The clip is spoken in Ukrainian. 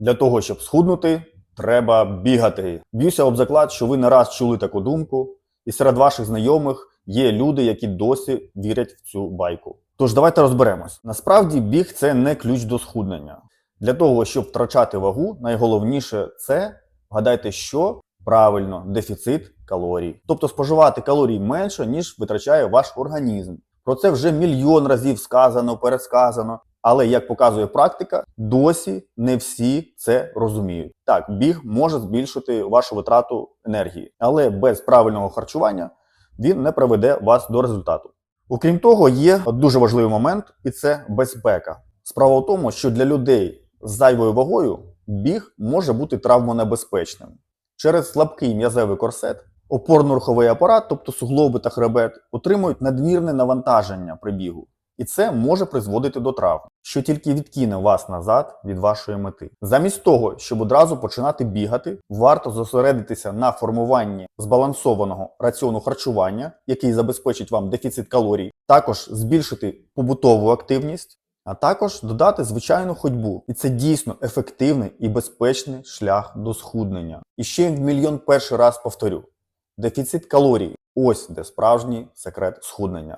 Для того, щоб схуднути, треба бігати. Б'юся об заклад, що ви не раз чули таку думку, і серед ваших знайомих є люди, які досі вірять в цю байку. Тож давайте розберемось. Насправді біг це не ключ до схуднення. Для того, щоб втрачати вагу, найголовніше це вгадайте, що правильно дефіцит калорій. Тобто споживати калорій менше, ніж витрачає ваш організм. Про це вже мільйон разів сказано, пересказано. Але як показує практика, досі не всі це розуміють. Так, біг може збільшити вашу витрату енергії, але без правильного харчування він не приведе вас до результату. Окрім того, є дуже важливий момент, і це безпека. Справа в тому, що для людей з зайвою вагою біг може бути травмонебезпечним. Через слабкий м'язевий корсет опорно-руховий апарат, тобто суглоби та хребет, отримують надмірне навантаження при бігу. І це може призводити до травм, що тільки відкине вас назад від вашої мети. Замість того, щоб одразу починати бігати, варто зосередитися на формуванні збалансованого раціону харчування, який забезпечить вам дефіцит калорій, також збільшити побутову активність, а також додати звичайну ходьбу. І це дійсно ефективний і безпечний шлях до схуднення. І ще в мільйон перший раз повторю: дефіцит калорій ось де справжній секрет схуднення.